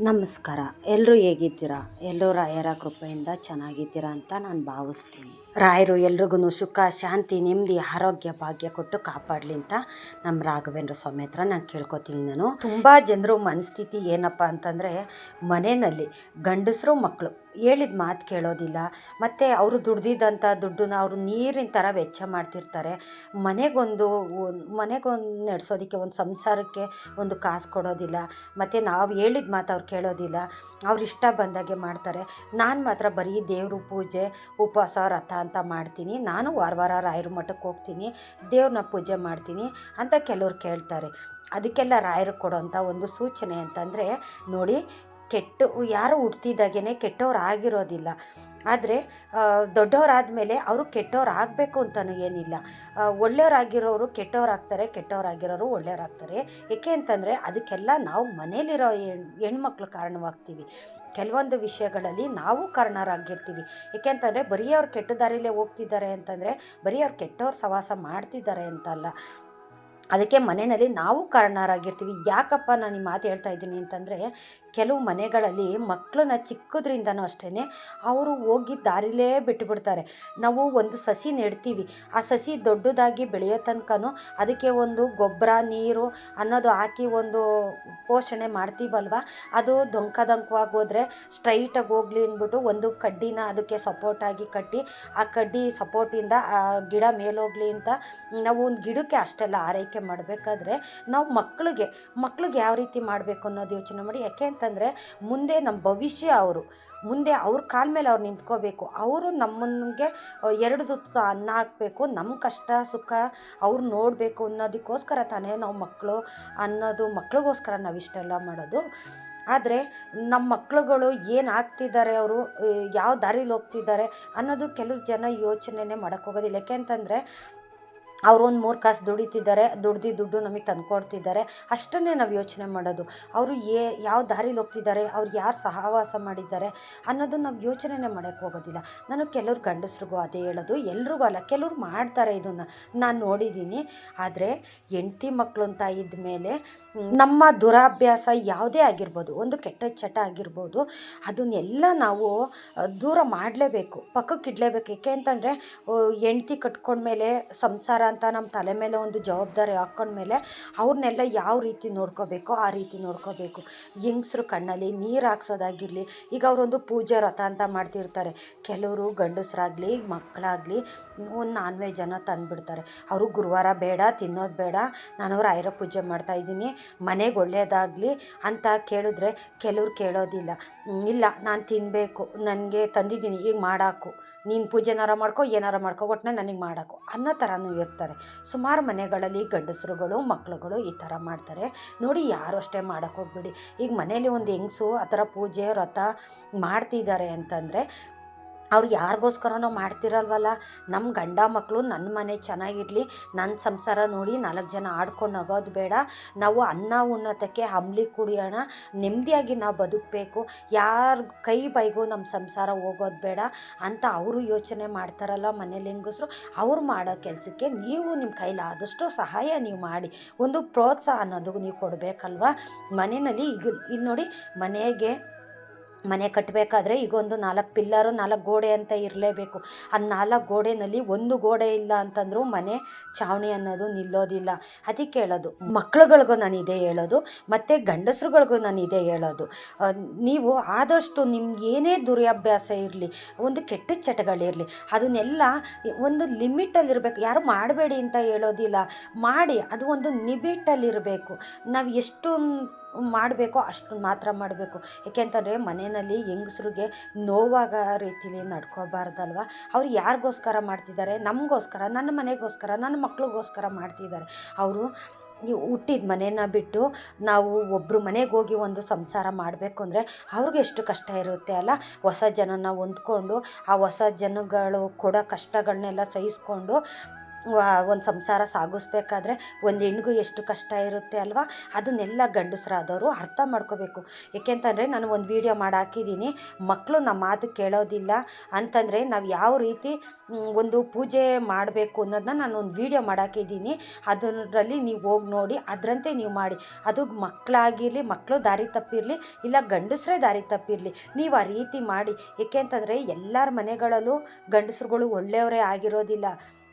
ನಮಸ್ಕಾರ. ಎಲ್ಲರೂ ಹೇಗಿದ್ದೀರಾ? ಎಲ್ಲರೂ ರಾಯರ ಕೃಪೆಯಿಂದ ಚೆನ್ನಾಗಿದ್ದೀರಾ ಅಂತ ನಾನು ಭಾವಿಸ್ತೀನಿ. ರಾಯರು ಎಲ್ರಿಗೂ ಸುಖ, ಶಾಂತಿ, ನೆಮ್ಮದಿ, ಆರೋಗ್ಯ, ಭಾಗ್ಯ ಕೊಟ್ಟು ಕಾಪಾಡಲಿ ಅಂತ ನಮ್ಮ ರಾಘವೇಂದ್ರ ಸ್ವಾಮಿ ಹತ್ರ ನಾನು ಕೇಳ್ಕೊತೀನಿ ನಾನು. ತುಂಬ ಜನರು ಮನಸ್ಥಿತಿ ಏನಪ್ಪ ಅಂತಂದರೆ ಮನೆಯಲ್ಲಿ ಗಂಡಸರು ಮಕ್ಕಳು ಹೇಳಿದ ಮಾತು ಕೇಳೋದಿಲ್ಲ. ಮತ್ತು ಅವರು ದುಡ್ದಿದ್ದಂಥ ದುಡ್ಡನ್ನ ಅವರು ನೀರಿನ ಥರ ವೆಚ್ಚ ಮಾಡ್ತಿರ್ತಾರೆ. ಮನೆಗೊಂದು ಮನೆಗೊಂದು ನಡೆಸೋದಕ್ಕೆ ಒಂದು ಸಂಸಾರಕ್ಕೆ ಒಂದು ಕಾಸು ಕೊಡೋದಿಲ್ಲ. ಮತ್ತು ನಾವು ಹೇಳಿದ ಮಾತು ಅವ್ರು ಕೇಳೋದಿಲ್ಲ. ಅವ್ರು ಇಷ್ಟ ಬಂದಾಗೆ ಮಾಡ್ತಾರೆ. ನಾನು ಮಾತ್ರ ಬರೀ ದೇವ್ರ ಪೂಜೆ, ಉಪವಾಸ, ರಥ ಅಂತ ಮಾಡ್ತೀನಿ. ನಾನು ವಾರ ವಾರ ರಾಯರ ಮಠಕ್ಕೆ ಹೋಗ್ತೀನಿ. ದೇವ್ರನ್ನ ಪೂಜೆ ಮಾಡ್ತೀನಿ ಅಂತ ಕೆಲವ್ರು ಕೇಳ್ತಾರೆ. ಅದಕ್ಕೆಲ್ಲ ರಾಯರು ಕೊಡೋಂಥ ಒಂದು ಸೂಚನೆ ಅಂತಂದರೆ, ನೋಡಿ ಕೆಟ್ಟು, ಯಾರು ಹುಟ್ತಿದ್ದಾಗೇ ಕೆಟ್ಟವ್ರು ಆಗಿರೋದಿಲ್ಲ. ಆದರೆ ದೊಡ್ಡವರಾದಮೇಲೆ ಅವರು ಕೆಟ್ಟವ್ರು ಆಗಬೇಕು ಅಂತಲೂ ಏನಿಲ್ಲ. ಒಳ್ಳೆಯವರಾಗಿರೋರು ಕೆಟ್ಟವರಾಗ್ತಾರೆ, ಕೆಟ್ಟವರಾಗಿರೋರು ಒಳ್ಳೆಯವರಾಗ್ತಾರೆ. ಏಕೆ ಅಂತಂದರೆ, ಅದಕ್ಕೆಲ್ಲ ನಾವು ಮನೇಲಿರೋ ಹೆಣ್, ಹೆಣ್ಮಕ್ಳು ಕಾರಣವಾಗ್ತೀವಿ. ಕೆಲವೊಂದು ವಿಷಯಗಳಲ್ಲಿ ನಾವು ಕಾರಣರಾಗಿರ್ತೀವಿ. ಏಕೆಂತಂದರೆ ಬರೀ ಅವ್ರು ಕೆಟ್ಟ ದಾರಿಲೇ ಹೋಗ್ತಿದ್ದಾರೆ ಅಂತಂದರೆ, ಬರೀ ಅವ್ರು ಕೆಟ್ಟವ್ರು ಸವಾಸ ಮಾಡ್ತಿದ್ದಾರೆ ಅಂತಲ್ಲ. ಅದಕ್ಕೆ ಮನೆಯಲ್ಲಿ ನಾವು ಕಾರಣರಾಗಿರ್ತೀವಿ. ಯಾಕಪ್ಪ ನಾನು ಈ ಮಾತು ಹೇಳ್ತಾ ಇದ್ದೀನಿ ಅಂತಂದರೆ ಕೆಲವು ಮನೆಗಳಲ್ಲಿ ಮಕ್ಕಳನ್ನ ಚಿಕ್ಕದ್ರಿಂದನೂ ಅಷ್ಟೇ ಅವರು ಹೋಗಿ ದಾರಿಲೇ ಬಿಟ್ಟುಬಿಡ್ತಾರೆ ನಾವು ಒಂದು ಸಸಿ ನೆಡ್ತೀವಿ. ಆ ಸಸಿ ದೊಡ್ಡದಾಗಿ ಬೆಳೆಯೋ ತನಕನೂ ಅದಕ್ಕೆ ಒಂದು ಗೊಬ್ಬರ, ನೀರು ಅನ್ನೋದು ಹಾಕಿ ಒಂದು ಪೋಷಣೆ ಮಾಡ್ತೀವಲ್ವ? ಅದು ದೊಂಕ ದೊಂಕವಾಗಿ ಹೋದರೆ ಸ್ಟ್ರೈಟಾಗಿ ಹೋಗ್ಲಿ ಅಂದ್ಬಿಟ್ಟು ಒಂದು ಕಡ್ಡಿನ ಅದಕ್ಕೆ ಸಪೋರ್ಟಾಗಿ ಕಟ್ಟಿ, ಆ ಕಡ್ಡಿ ಸಪೋರ್ಟಿಂದ ಆ ಗಿಡ ಮೇಲೋಗಲಿ ಅಂತ ನಾವು ಒಂದು ಗಿಡಕ್ಕೆ ಅಷ್ಟೆಲ್ಲ ಆರೈಕೆ ಮಾಡಬೇಕಾದ್ರೆ ನಾವು ಮಕ್ಕಳಿಗೆ ಮಕ್ಕಳಿಗೆ ಯಾವ ರೀತಿ ಮಾಡಬೇಕು ಅನ್ನೋದು ಯೋಚನೆ ಮಾಡಿ. ಯಾಕೆ ಅಂತಂದರೆ ಮುಂದೆ ನಮ್ಮ ಭವಿಷ್ಯ ಅವರು. ಮುಂದೆ ಅವ್ರ ಕಾಲ ಮೇಲೆ ಅವ್ರು ನಿಂತ್ಕೋಬೇಕು. ಅವರು ನಮ್ಮನಿಗೆ ಎರಡು ತುತ್ತು ಅನ್ನ ಹಾಕಬೇಕು ನಮ್ಮ ಕಷ್ಟ, ಸುಖ ಅವ್ರು ನೋಡಬೇಕು ಅನ್ನೋದಕ್ಕೋಸ್ಕರ ತಾನೇ ನಾವು ಮಕ್ಕಳು ಅನ್ನೋದು ಮಕ್ಳಿಗೋಸ್ಕರ ನಾವು ಇಷ್ಟೆಲ್ಲ ಮಾಡೋದು. ಆದರೆ ನಮ್ಮ ಮಕ್ಕಳುಗಳು ಏನು ಆಗ್ತಿದ್ದಾರೆ ಅವರು ಯಾವ ದಾರಿಲಿ ಹೋಗ್ತಿದ್ದಾರೆ ಅನ್ನೋದು ಕೆಲವು ಜನ ಯೋಚನೆನೇ ಮಾಡೋಕ್ಕೋಗೋದಿಲ್ಲ ಯಾಕೆಂತಂದರೆ ಅವ್ರು ಒಂದು ಮೂರು ಕಾಸು ದುಡಿತಿದ್ದಾರೆ, ದುಡ್ದು ದುಡ್ಡು ನಮಗೆ ತಂದುಕೊಡ್ತಿದ್ದಾರೆ. ಅಷ್ಟನ್ನೇ ನಾವು ಯೋಚನೆ ಮಾಡೋದು. ಅವರು ಏ ಯಾವ ದಾರಿಲಿ ಹೋಗ್ತಿದ್ದಾರೆ, ಅವ್ರು ಯಾರು ಸಹವಾಸ ಮಾಡಿದ್ದಾರೆ ಅನ್ನೋದು ನಾವು ಯೋಚನೆನೇ ಮಾಡೋಕ್ಕೆ ಹೋಗೋದಿಲ್ಲ. ನಾನು ಕೆಲವ್ರು ಗಂಡಸ್ರಿಗೂ ಅದೇ ಹೇಳೋದು, ಎಲ್ರಿಗೂ ಅಲ್ಲ, ಕೆಲವ್ರು ಮಾಡ್ತಾರೆ ಇದನ್ನು. ನಾನು ನೋಡಿದ್ದೀನಿ ಆದರೆ ಹೆಂಡ್ತಿ ಮಕ್ಕಳು ಅಂತ ಇದ್ಮೇಲೆ ನಮ್ಮ ದುರಾಭ್ಯಾಸ ಯಾವುದೇ ಆಗಿರ್ಬೋದು, ಒಂದು ಕೆಟ್ಟ ಚಟ ಆಗಿರ್ಬೋದು, ಅದನ್ನೆಲ್ಲ ನಾವು ದೂರ ಮಾಡಲೇಬೇಕು ಪಕ್ಕಕ್ಕೆ ಇಡಲೇಬೇಕು ಏಕೆ ಅಂತಂದರೆ ಹೆಂಡ್ತಿ ಕಟ್ಕೊಂಡ್ಮೇಲೆ ಸಂಸಾರ ಅಂತ ನಮ್ಮ ತಲೆ ಮೇಲೆ ಒಂದು ಜವಾಬ್ದಾರಿ ಹಾಕ್ಕೊಂಡ್ಮೇಲೆ ಅವ್ರನ್ನೆಲ್ಲ ಯಾವ ರೀತಿ ನೋಡ್ಕೋಬೇಕು ಆ ರೀತಿ ನೋಡ್ಕೋಬೇಕು. ಹೆಂಗಸ್ರು ಕಣ್ಣಲ್ಲಿ ನೀರು ಹಾಕ್ಸೋದಾಗಿರಲಿ, ಈಗ ಅವರೊಂದು ಪೂಜೆ ರಥ ಅಂತ ಮಾಡ್ತಿರ್ತಾರೆ. ಕೆಲವರು ಗಂಡಸರಾಗಲಿ, ಮಕ್ಕಳಾಗಲಿ ಒಂದು ನಾನ್ ವೆಜ್ಜನ್ನು ತಂದುಬಿಡ್ತಾರೆ. ಅವರು ಗುರುವಾರ ಬೇಡ, ತಿನ್ನೋದು ಬೇಡ ನಾನು ಅವ್ರ ಐರ ಪೂಜೆ ಮಾಡ್ತಾಯಿದ್ದೀನಿ ಮನೆಗೆ ಒಳ್ಳೆಯದಾಗಲಿ ಅಂತ ಕೇಳಿದ್ರೆ ಕೆಲವ್ರು ಕೇಳೋದಿಲ್ಲ. ಇಲ್ಲ, ನಾನು ತಿನ್ನಬೇಕು ನನಗೆ ತಂದಿದ್ದೀನಿ, ಈಗ ಮಾಡಾಕು. ನೀನು ಪೂಜೆನಾರ ಮಾಡ್ಕೊ, ಏನಾರ ಮಾಡ್ಕೊ ಒಟ್ಟನೆ ನನಗೆ ಮಾಡೋಕು. ಅನ್ನೋ ಥರನೂ ಇರ್ತಾರೆ. ಸುಮಾರು ಮನೆಗಳಲ್ಲಿ ಗಂಡಸರುಗಳು, ಮಕ್ಳುಗಳು ಈ ಥರ ಮಾಡ್ತಾರೆ. ನೋಡಿ, ಯಾರು ಅಷ್ಟೇ ಮಾಡೋಕ್ಕೆ ಹೋಗ್ಬೇಡಿ. ಈಗ ಮನೇಲಿ ಒಂದು ಹೆಂಗ್ಸು ಆ ಥರ ಪೂಜೆ, ವ್ರತ ಮಾಡ್ತಿದ್ದಾರೆ ಅಂತಂದರೆ ಅವ್ರು ಯಾರಿಗೋಸ್ಕರನೋ ಮಾಡ್ತಿರಲ್ವಲ್ಲ? ನಮ್ಮ ಗಂಡ ಮಕ್ಕಳು ನನ್ನ ಮನೆ ಚೆನ್ನಾಗಿರಲಿ ನನ್ನ ಸಂಸಾರ ನೋಡಿ ನಾಲ್ಕು ಜನ ಆಡ್ಕೊಂಡು ಹೋಗೋದು ಬೇಡ. ನಾವು ಅನ್ನ ಉನ್ನತಕ್ಕೆ ಹಂಬ್ಲಿ ಕುಡಿಯೋಣ ನೆಮ್ಮದಿಯಾಗಿ ನಾವು ಬದುಕಬೇಕು. ಯಾರ ಕೈ ಬೈಗೂ ನಮ್ಮ ಸಂಸಾರ ಹೋಗೋದು ಬೇಡ ಅಂತ ಅವರು ಯೋಚನೆ ಮಾಡ್ತಾರಲ್ಲ ಮನೇಲಿ ಹೆಂಗಸರು. ಅವ್ರು ಮಾಡೋ ಕೆಲಸಕ್ಕೆ ನೀವು ನಿಮ್ಮ ಕೈಲಾದಷ್ಟು ಸಹಾಯ ನೀವು ಮಾಡಿ. ಒಂದು ಪ್ರೋತ್ಸಾಹ ಅನ್ನೋದು ನೀವು ಕೊಡಬೇಕಲ್ವ? ಮನೆಯಲ್ಲಿ ಈಗ ಇಲ್ಲಿ ನೋಡಿ ಮನೆಗೆ ಮನೆ ಕಟ್ಟಬೇಕಾದ್ರೆ ಈಗ ಒಂದು ನಾಲ್ಕು ಪಿಲ್ಲರು, ನಾಲ್ಕು ಗೋಡೆ ಅಂತ ಇರಲೇಬೇಕು. ಆ ನಾಲ್ಕು ಗೋಡೆನಲ್ಲಿ ಒಂದು ಗೋಡೆ ಇಲ್ಲ ಅಂತಂದರೂ ಮನೆ ಚಾವಣಿ ಅನ್ನೋದು ನಿಲ್ಲೋದಿಲ್ಲ. ಅದಕ್ಕೆ ಹೇಳೋದು, ಮಕ್ಳುಗಳಿಗೂ ನಾನು ಇದೇ ಹೇಳೋದು, ಮತ್ತು ಗಂಡಸ್ರುಗಳಿಗೂ ನಾನು ಇದೇ ಹೇಳೋದು. ನೀವು ಆದಷ್ಟು ನಿಮ್ಗೆ ಏನೇ ದುರ್ಯಾಭ್ಯಾಸ ಇರಲಿ, ಒಂದು ಕೆಟ್ಟ ಚಟಗಳಿರಲಿ, ಅದನ್ನೆಲ್ಲ ಒಂದು ಲಿಮಿಟಲ್ಲಿರಬೇಕು. ಯಾರು ಮಾಡಬೇಡಿ ಅಂತ ಹೇಳೋದಿಲ್ಲ. ಮಾಡಿ, ಅದು ಒಂದು ನಿಬಿಟಲ್ಲಿರಬೇಕು. ನಾವು ಎಷ್ಟು ಮಾಡಬೇಕೋ ಅಷ್ಟು ಮಾತ್ರ ಮಾಡಬೇಕು. ಏಕೆಂತಂದರೆ ಮನೆಯಲ್ಲಿ ಹೆಂಗಸ್ರಿಗೆ ನೋವಾಗ ರೀತಿಲಿ ನಡ್ಕೋಬಾರ್ದಲ್ವ? ಅವ್ರು ಯಾರಿಗೋಸ್ಕರ ಮಾಡ್ತಿದ್ದಾರೆ? ನಮಗೋಸ್ಕರ, ನನ್ನ ಮನೆಗೋಸ್ಕರ, ನನ್ನ ಮಕ್ಳಿಗೋಸ್ಕರ ಮಾಡ್ತಿದ್ದಾರೆ. ಅವರು ಹುಟ್ಟಿದ ಮನೇನ ಬಿಟ್ಟು ನಾವು ಒಬ್ಬರು ಮನೆಗೆ ಹೋಗಿ ಒಂದು ಸಂಸಾರ ಮಾಡಬೇಕು ಅಂದರೆ ಅವ್ರಿಗೆ ಎಷ್ಟು ಕಷ್ಟ ಇರುತ್ತೆ ಅಲ್ಲ? ಹೊಸ ಜನನ ಹೊಂದ್ಕೊಂಡು ಆ ಹೊಸ ಜನಗಳು ಕೊಡೋ ಕಷ್ಟಗಳನ್ನೆಲ್ಲ ಸಹಿಸ್ಕೊಂಡು ಒಂದು ಸಂಸಾರ ಸಾಗಿಸ್ಬೇಕಾದ್ರೆ ಒಂದು ಹೆಣ್ಣಿಗೂ ಎಷ್ಟು ಕಷ್ಟ ಇರುತ್ತೆ ಅಲ್ವಾ? ಅದನ್ನೆಲ್ಲ ಗಂಡಸರಾದವರು ಅರ್ಥ ಮಾಡ್ಕೋಬೇಕು. ಏಕೆಂತಂದರೆ ನಾನು ಒಂದು ವೀಡಿಯೋ ಮಾಡಿ ಹಾಕಿದ್ದೀನಿ. ಮಕ್ಕಳು ನಮ್ಮ ಮಾತು ಕೇಳೋದಿಲ್ಲ ಅಂತಂದರೆ ನಾವು ಯಾವ ರೀತಿ ಒಂದು ಪೂಜೆ ಮಾಡಬೇಕು ಅನ್ನೋದನ್ನ ನಾನು ಒಂದು ವೀಡಿಯೋ ಮಾಡಾಕಿದ್ದೀನಿ ಅದರಲ್ಲಿ ನೀವು ಹೋಗಿ ನೋಡಿ, ಅದರಂತೆ ನೀವು ಮಾಡಿ. ಅದು ಮಕ್ಕಳಾಗಿರಲಿ ಮಕ್ಕಳು ದಾರಿ ತಪ್ಪಿರಲಿ, ಇಲ್ಲ ಗಂಡಸರೇ ದಾರಿ ತಪ್ಪಿರಲಿ, ನೀವು ಆ ರೀತಿ ಮಾಡಿ. ಏಕೆಂತಂದರೆ ಎಲ್ಲರ ಮನೆಗಳಲ್ಲೂ ಗಂಡಸ್ರುಗಳು ಒಳ್ಳೆಯವರೇ ಆಗಿರೋದಿಲ್ಲ.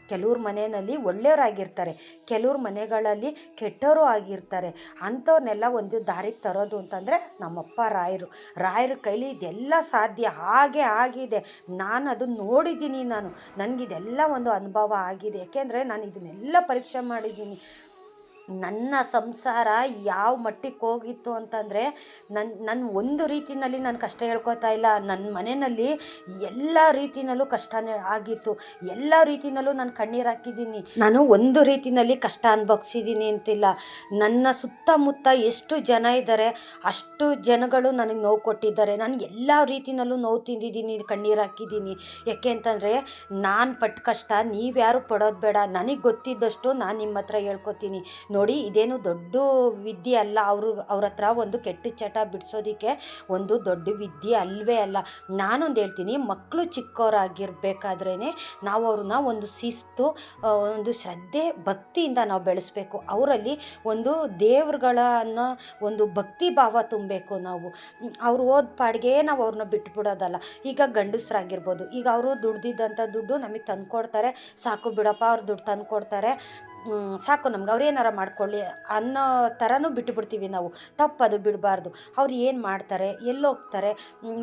ಕೆಲವ್ರ ಮನೆಯಲ್ಲಿ ಒಳ್ಳೆಯವರಾಗಿರ್ತಾರೆ, ಕೆಲವ್ರ ಮನೆಗಳಲ್ಲಿ ಕೆಟ್ಟವರು ಆಗಿರ್ತಾರೆ ಅಂಥವ್ರನ್ನೆಲ್ಲ ಒಂದು ದಾರಿಗೆ ತರೋದು ಅಂತಂದರೆ ನಮ್ಮಪ್ಪ ರಾಯರು. ರಾಯರ ಕೈಲಿ ಇದೆಲ್ಲ ಸಾಧ್ಯ, ಹಾಗೆ ಆಗಿದೆ, ನಾನು ಅದನ್ನು ನೋಡಿದ್ದೀನಿ ನಾನು. ನನಗಿದೆಲ್ಲ ಒಂದು ಅನುಭವ ಆಗಿದೆ. ಯಾಕೆಂದರೆ ನಾನು ಇದನ್ನೆಲ್ಲ ಪರೀಕ್ಷೆ ಮಾಡಿದ್ದೀನಿ. ನನ್ನ ಸಂಸಾರ ಯಾವ ಮಟ್ಟಕ್ಕೆ ಹೋಗಿತ್ತು ಅಂತಂದರೆ ನನ್ನ ನನ್ನ ಒಂದು ರೀತಿಯಲ್ಲಿ ನಾನು ಕಷ್ಟ ಹೇಳ್ಕೊತಾ ಇಲ್ಲ. ನನ್ನ ಮನೆಯಲ್ಲಿ ಎಲ್ಲ ರೀತಿಯಲ್ಲೂ ಕಷ್ಟನೇ ಆಗಿತ್ತು. ಎಲ್ಲ ರೀತಿಯಲ್ಲೂ ನಾನು ಕಣ್ಣೀರು ಹಾಕಿದ್ದೀನಿ. ನಾನು ಒಂದು ರೀತಿಯಲ್ಲಿ ಕಷ್ಟ ಅನುಭವಿಸಿದ್ದೀನಿ ಅಂತಿಲ್ಲ. ನನ್ನ ಸುತ್ತಮುತ್ತ ಎಷ್ಟು ಜನ ಇದ್ದಾರೆ, ಅಷ್ಟು ಜನಗಳು ನನಗೆ ನೋವು ಕೊಟ್ಟಿದ್ದಾರೆ. ನಾನು ಎಲ್ಲ ರೀತಿಯಲ್ಲೂ ನೋವು ತಿಂದಿದ್ದೀನಿ, ಕಣ್ಣೀರು ಹಾಕಿದ್ದೀನಿ. ಯಾಕೆ ಅಂತಂದರೆ ನಾನು ಪಟ್ಟ ಕಷ್ಟ ನೀವ್ಯಾರು ಪಡೋದು ಬೇಡ. ನನಗೆ ಗೊತ್ತಿದ್ದಷ್ಟು ನಾನು ನಿಮ್ಮ ಹತ್ರ ಹೇಳ್ಕೊತೀನಿ. ನೋಡಿ ಇದೇನು ದೊಡ್ಡ ವಿದ್ಯೆ ಅಲ್ಲ. ಅವರು ಅವ್ರ ಹತ್ರ ಒಂದು ಕೆಟ್ಟ ಚಟ ಬಿಡಿಸೋದಕ್ಕೆ ಒಂದು ದೊಡ್ಡ ವಿದ್ಯೆ ಅಲ್ವೇ ಅಲ್ಲ. ನಾನೊಂದು ಹೇಳ್ತೀನಿ ಮಕ್ಕಳು ಚಿಕ್ಕವರಾಗಿರ್ಬೇಕಾದ್ರೇ ನಾವು ಅವ್ರನ್ನ ಒಂದು ಶಿಸ್ತು ಒಂದು ಶ್ರದ್ಧೆ ಭಕ್ತಿಯಿಂದ ನಾವು ಬೆಳೆಸಬೇಕು. ಅವರಲ್ಲಿ ಒಂದು ದೇವ್ರುಗಳ ಅನ್ನೋ ಒಂದು ಭಕ್ತಿ ಭಾವ ತುಂಬಬೇಕು ನಾವು. ಅವ್ರು ಓದ್ ಪಾಡಿಗೆ ನಾವು ಅವ್ರನ್ನ ಬಿಟ್ಬಿಡೋದಲ್ಲ. ಈಗ ಗಂಡಸ್ರಾಗಿರ್ಬೋದು. ಈಗ ಅವರು ದುಡ್ದಿದ್ದಂಥ ದುಡ್ಡು ನಮಗೆ ತಂದ್ಕೊಡ್ತಾರೆ. ಸಾಕು ಬಿಡಪ್ಪ ಅವ್ರು ದುಡ್ಡು ತಂದ್ಕೊಡ್ತಾರೆ. ಹ್ಮ್, ಸಾಕು, ನಮ್ಗೆ ಅವ್ರು ಏನಾರ ಮಾಡ್ಕೊಳ್ಳಿ ಅನ್ನೋ ಥರನೂ ಬಿಟ್ಟುಬಿಡ್ತೀವಿ ನಾವು. ತಪ್ಪದು ಬಿಡಬಾರ್ದು. ಅವ್ರು ಏನು ಮಾಡ್ತಾರೆ, ಎಲ್ಲೋಗ್ತಾರೆ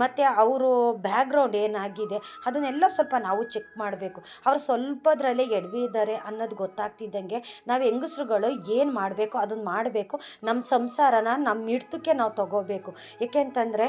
ಮತ್ತು ಅವರು ಬ್ಯಾಕ್ಗ್ರೌಂಡ್ ಏನಾಗಿದೆ, ಅದನ್ನೆಲ್ಲ ಸ್ವಲ್ಪ ನಾವು ಚೆಕ್ ಮಾಡಬೇಕು. ಅವ್ರು ಸ್ವಲ್ಪದ್ರಲ್ಲೇ ಎಡವಿದ್ದಾರೆ ಅನ್ನೋದು ಗೊತ್ತಾಗ್ತಿದ್ದಂಗೆ ನಾವು ಹೆಂಗಸ್ರುಗಳು ಏನು ಮಾಡಬೇಕು ಅದನ್ನು ಮಾಡಬೇಕು ನಮ್ಮ ಸಂಸಾರನ ನಮ್ಮ ಹಿಡ್ತಕ್ಕೆ ನಾವು ತಗೋಬೇಕು. ಏಕೆಂತಂದರೆ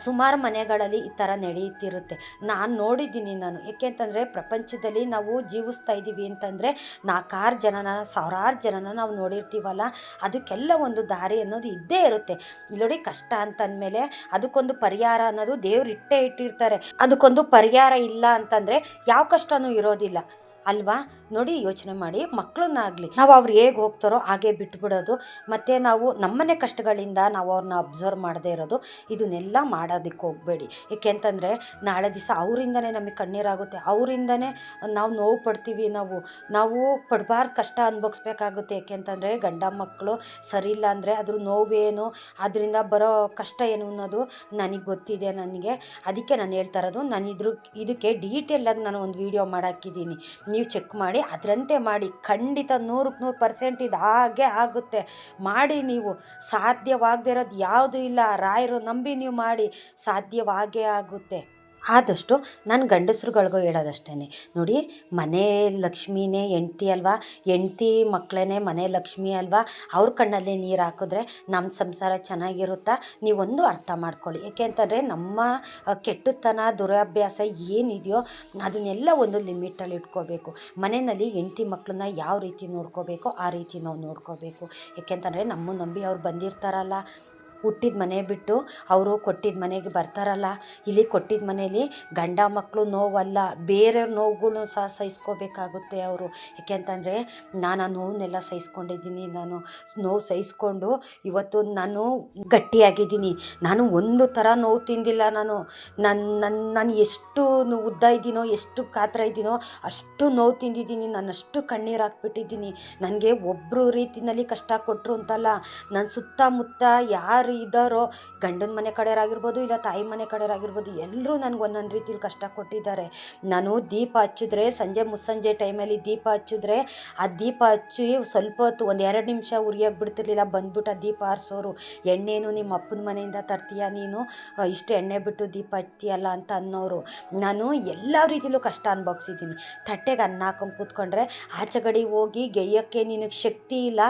ಸುಮಾರು ಮನೆಗಳಲ್ಲಿ ಈ ಥರ ನಡೆಯುತ್ತಿರುತ್ತೆ. ನಾನು ನೋಡಿದ್ದೀನಿ ನಾನು. ಏಕೆಂತಂದರೆ ಪ್ರಪಂಚದಲ್ಲಿ ನಾವು ಜೀವಿಸ್ತಾ ಇದ್ದೀವಿ ಅಂತಂದರೆ, ನಾಲ್ಕಾರು ಜನನ, ಸಾವಿರಾರು ಜನನ ನಾವು ನೋಡಿರ್ತೀವಲ್ಲ, ಅದಕ್ಕೆಲ್ಲ ಒಂದು ದಾರಿ ಅನ್ನೋದು ಇದ್ದೇ ಇರುತ್ತೆ. ನೋಡಿ ಕಷ್ಟ ಅಂತಂದಮೇಲೆ, ಅದಕ್ಕೊಂದು ಪರಿಹಾರ ಅನ್ನೋದು ದೇವ್ರು ಇಟ್ಟೇ ಇಟ್ಟಿರ್ತಾರೆ. ಅದಕ್ಕೊಂದು ಪರಿಹಾರ ಇಲ್ಲ ಅಂತಂದರೆ, ಯಾವ ಕಷ್ಟವೂ ಇರೋದಿಲ್ಲ. ಅಲ್ವಾ? ನೋಡಿ, ಯೋಚನೆ ಮಾಡಿ. ಮಕ್ಕಳನ್ನಾಗಲಿ ನಾವು ಅವ್ರು ಹೇಗೆ ಹೋಗ್ತಾರೋ ಹಾಗೆ ಬಿಟ್ಬಿಡೋದು. ಮತ್ತು ನಾವು ನಮ್ಮನೆ ಕಷ್ಟಗಳಿಂದ ನಾವು ಅವ್ರನ್ನ ಅಬ್ಸರ್ವ್ ಮಾಡದೇ ಇರೋದು. ಇದನ್ನೆಲ್ಲ ಮಾಡೋದಕ್ಕೆ ಹೋಗಬೇಡಿ. ಏಕೆಂತಂದರೆ ನಾಳೆ ದಿವಸ ಅವರಿಂದನೇ ನಮಗೆ ಕಣ್ಣೀರಾಗುತ್ತೆ. ಅವರಿಂದನೇ ನಾವು ನೋವು ಪಡ್ತೀವಿ ನಾವು. ನಾವು ಪಡಬಾರ್ದು ಕಷ್ಟ ಅನುಭವಿಸ್ಬೇಕಾಗುತ್ತೆ. ಏಕೆಂತಂದರೆ ಗಂಡ ಮಕ್ಕಳು ಸರಿ ಇಲ್ಲ ಅಂದರೆ ಅದ್ರ ನೋವೇನು, ಅದರಿಂದ ಬರೋ ಕಷ್ಟ ಏನು ಅನ್ನೋದು ನನಗೆ ಗೊತ್ತಿದೆ ನನಗೆ. ಅದಕ್ಕೆ ನಾನು ಹೇಳ್ತಾ ಇರೋದು, ನಾನು ಇದ್ರ, ಇದಕ್ಕೆ ಡೀಟೇಲಾಗಿ ನಾನು ಒಂದು ವೀಡಿಯೋ ಮಾಡಾಕಿದ್ದೀನಿ. ನೀವು ಚೆಕ್ ಮಾಡಿ, ಅದರಂತೆ ಮಾಡಿ, ಖಂಡಿತ ನೂರಕ್ಕೆ ನೂರು ಪರ್ಸೆಂಟ್ ಇದು ಹಾಗೆ ಆಗುತ್ತೆ. ಮಾಡಿ ನೀವು ಸಾಧ್ಯವಾಗದೇ ಇರೋದು ಯಾವುದೂ ಇಲ್ಲ, ರಾಯರು ನಂಬಿ ನೀವು ಮಾಡಿ, ಸಾಧ್ಯವಾಗೇ ಆಗುತ್ತೆ. ಆದಷ್ಟು ನಾನು ಗಂಡಸ್ರುಗಳಿಗೂ ಹೇಳೋದಷ್ಟೇ ನೋಡಿ, ಮನೆ ಲಕ್ಷ್ಮಿನೇ ಹೆಂಡ್ತಿ ಅಲ್ವಾ? ಹೆಂಡ್ತಿ ಮಕ್ಕಳೇ ಮನೆ ಲಕ್ಷ್ಮಿ ಅಲ್ವಾ? ಅವ್ರ ಕಣ್ಣಲ್ಲಿ ನೀರು ಹಾಕಿದ್ರೆ ನಮ್ಮ ಸಂಸಾರ ಚೆನ್ನಾಗಿರುತ್ತಾ? ನೀವೊಂದು ಅರ್ಥ ಮಾಡ್ಕೊಳ್ಳಿ. ಏಕೆಂತಂದರೆ ನಮ್ಮ ಕೆಟ್ಟತನ, ದುರಭ್ಯಾಸ ಏನಿದೆಯೋ ಅದನ್ನೆಲ್ಲ ಒಂದು ಲಿಮಿಟಲ್ಲಿ ಇಟ್ಕೋಬೇಕು. ಮನೆಯಲ್ಲಿ ಹೆಂಡ್ತಿ ಮಕ್ಕಳನ್ನ ಯಾವ ರೀತಿ ನೋಡ್ಕೋಬೇಕು ಆ ರೀತಿ ನಾವು ನೋಡ್ಕೋಬೇಕು. ಏಕೆಂತಂದರೆ ನಮ್ಮ ನಂಬಿ ಅವ್ರು ಬಂದಿರ್ತಾರಲ್ಲ. ಹುಟ್ಟಿದ ಮನೆ ಬಿಟ್ಟು ಅವರು ಕೊಟ್ಟಿದ್ದ ಮನೆಗೆ ಬರ್ತಾರಲ್ಲ, ಇಲ್ಲಿ ಕೊಟ್ಟಿದ್ದ ಮನೇಲಿ ಗಂಡ ಮಕ್ಕಳು ನೋವಲ್ಲ ಬೇರೆಯವ್ರ ನೋವುಗಳು ಸಹ ಸಹಿಸ್ಕೋಬೇಕಾಗುತ್ತೆ ಅವರು. ಯಾಕೆಂತಂದರೆ ನಾನು ಆ ನೋವನ್ನೆಲ್ಲ ಸಹಿಸ್ಕೊಂಡಿದ್ದೀನಿ, ನಾನು ನೋವು ಸಹಿಸ್ಕೊಂಡು ಇವತ್ತು ನಾನು ಗಟ್ಟಿಯಾಗಿದ್ದೀನಿ. ನಾನು ಒಂದು ಥರ ನೋವು ತಿಂದಿಲ್ಲ ನಾನು. ನನ್ನ ನನ್ನ ನಾನು ಎಷ್ಟು ಉದ್ದ ಇದ್ದೀನೋ, ಎಷ್ಟು ಕಾತ್ರ ಇದ್ದೀನೋ ಅಷ್ಟು ನೋವು ತಿಂದಿದ್ದೀನಿ. ನಾನು ಅಷ್ಟು ಕಣ್ಣೀರು ಹಾಕ್ಬಿಟ್ಟಿದ್ದೀನಿ. ನನಗೆ ಒಬ್ಬರು ರೀತಿಯಲ್ಲಿ ಕಷ್ಟ ಕೊಟ್ಟರು ಅಂತಲ್ಲ. ನನ್ನ ಸುತ್ತಮುತ್ತ ಯಾರು ಇದ್ದಾರೋ, ಗಂಡನ ಮನೆ ಕಡೆಯರಾಗಿರ್ಬೋದು ಇಲ್ಲ ತಾಯಿ ಮನೆ ಕಡೆಯರಾಗಿರ್ಬೋದು ಎಲ್ಲರೂ ನನಗೆ ಒಂದೊಂದು ರೀತಿಲಿ ಕಷ್ಟ ಕೊಟ್ಟಿದ್ದಾರೆ. ನಾನು ದೀಪ ಹಚ್ಚಿದ್ರೆ, ಸಂಜೆ ಮುಸ್ಸಂಜೆ ಟೈಮಲ್ಲಿ ದೀಪ ಹಚ್ಚಿದ್ರೆ, ಆ ದೀಪ ಹಚ್ಚಿ ಸ್ವಲ್ಪ ಹೊತ್ತು, ಒಂದು ಎರಡು ನಿಮಿಷ ಉರಿಯಾಗಿ ಬಿಡ್ತಿರ್ಲಿಲ್ಲ ಬಂದ್ಬಿಟ್ಟು ಆ ದೀಪ ಆರಿಸೋರು. ಎಣ್ಣೆನು ನಿಮ್ಮ ಅಪ್ಪನ ಮನೆಯಿಂದ ತರ್ತೀಯ ನೀನು? ಇಷ್ಟು ಎಣ್ಣೆ ಬಿಟ್ಟು ದೀಪ ಹಚ್ತೀಯಲ್ಲ ಅಂತ ಅನ್ನೋರು. ನಾನು ಎಲ್ಲ ರೀತಿಲೂ ಕಷ್ಟ ಅನುಭವಿಸಿದ್ದೀನಿ. ತಟ್ಟೆಗೆ ಅನ್ನ ಹಾಕೊಂಡು ಕೂತ್ಕೊಂಡ್ರೆ, ಆಚೆ ಕಡೆ ಹೋಗಿ ಗೆಯ್ಯೋಕ್ಕೆ ನಿನಗೆ ಶಕ್ತಿ ಇಲ್ಲ.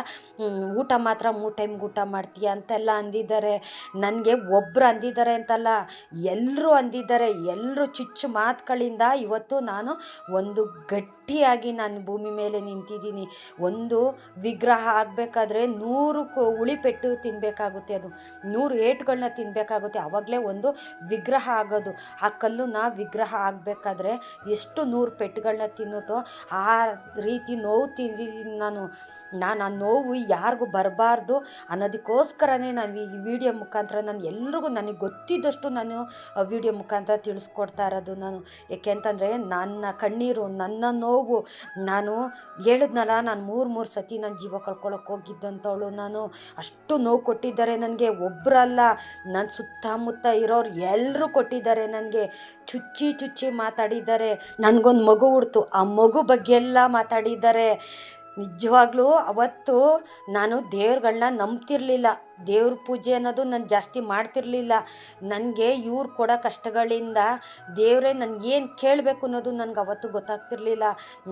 ಊಟ ಮಾತ್ರ ಮೂರು ಟೈಮ್ಗೆ ಊಟ ಮಾಡ್ತೀಯ ಅಂತೆಲ್ಲ ಅಂದಿದ್ದಾರೆ. ನನಗೆ ಒಬ್ಬರು ಅಂದಿದ್ದಾರೆ ಅಂತಲ್ಲ ಎಲ್ಲರೂ ಅಂದಿದ್ದಾರೆ. ಎಲ್ಲರೂ ಚುಚ್ಚು ಮಾತುಗಳಿಂದ ಇವತ್ತು ನಾನು ಒಂದು ಗಟ್ಟಿ ಗಟ್ಟಿಯಾಗಿ ನಾನು ಭೂಮಿ ಮೇಲೆ ನಿಂತಿದ್ದೀನಿ. ಒಂದು ವಿಗ್ರಹ ಆಗಬೇಕಾದ್ರೆ ನೂರು ಕೋ ಉಳಿಪೆಟ್ಟು ತಿನ್ನಬೇಕಾಗುತ್ತೆ ಅದು. ನೂರು ಏಟುಗಳನ್ನ ತಿನ್ನಬೇಕಾಗುತ್ತೆ ಆವಾಗಲೇ ಒಂದು ವಿಗ್ರಹ ಆಗೋದು. ಆ ಕಲ್ಲನ್ನ ವಿಗ್ರಹ ಆಗಬೇಕಾದ್ರೆ ಎಷ್ಟು ನೂರು ಪೆಟ್ಟುಗಳನ್ನ ತಿನ್ನುತ್ತೋ ಆ ರೀತಿ ನೋವು ತಿಂದಿದ್ದೀನಿ ನಾನು. ನಾನು ಆ ನೋವು ಯಾರಿಗೂ ಬರಬಾರ್ದು. ಅನ್ನೋದಕ್ಕೋಸ್ಕರನೇ ನಾನು ಈ ವಿಡಿಯೋ ಮುಖಾಂತರ ನಾನು ಎಲ್ರಿಗೂ ನನಗೆ ಗೊತ್ತಿದ್ದಷ್ಟು ನಾನು ವಿಡಿಯೋ ಮುಖಾಂತರ ತಿಳಿಸ್ಕೊಡ್ತಾ ಇರೋದು ನಾನು. ಯಾಕೆ ಅಂತಂದರೆ ನನ್ನ ಕಣ್ಣೀರು ನನ್ನ ನೋವು ನಾನು ಹೇಳಿದ್ನಲ್ಲ, ನಾನು ಮೂರು ಮೂರು ಸತಿ ನನ್ನ ಜೀವ ಕಳ್ಕೊಳಕ್ಕೆ ಹೋಗಿದ್ದಂಥವಳು ನಾನು. ಅಷ್ಟು ನೋವು ಕೊಟ್ಟಿದ್ದಾರೆ ನನಗೆ. ಒಬ್ಬರಲ್ಲ ನನ್ನ ಸುತ್ತಮುತ್ತ ಇರೋರು ಎಲ್ಲರೂ ಕೊಟ್ಟಿದ್ದಾರೆ ನನಗೆ. ಚುಚ್ಚಿ ಚುಚ್ಚಿ ಮಾತಾಡಿದ್ದಾರೆ. ನನಗೊಂದು ಮಗು ಹುಡ್ತು. ಆ ಮಗು ಬಗ್ಗೆ ಎಲ್ಲ ಮಾತಾಡಿದ್ದಾರೆ. ನಿಜವಾಗ್ಲೂ ಅವತ್ತು ನಾನು ದೇವ್ರುಗಳ್ನ ನಂಬ್ತಿರ್ಲಿಲ್ಲ. ದೇವ್ರ ಪೂಜೆ ಅನ್ನೋದು ನಾನು ಜಾಸ್ತಿ ಮಾಡ್ತಿರಲಿಲ್ಲ. ನನಗೆ ಇವ್ರು ಕೊಡೋ ಕಷ್ಟಗಳಿಂದ ದೇವರೇ ನಾನು ಏನು ಕೇಳಬೇಕು ಅನ್ನೋದು ನನಗೆ ಅವತ್ತು ಗೊತ್ತಾಗ್ತಿರ್ಲಿಲ್ಲ.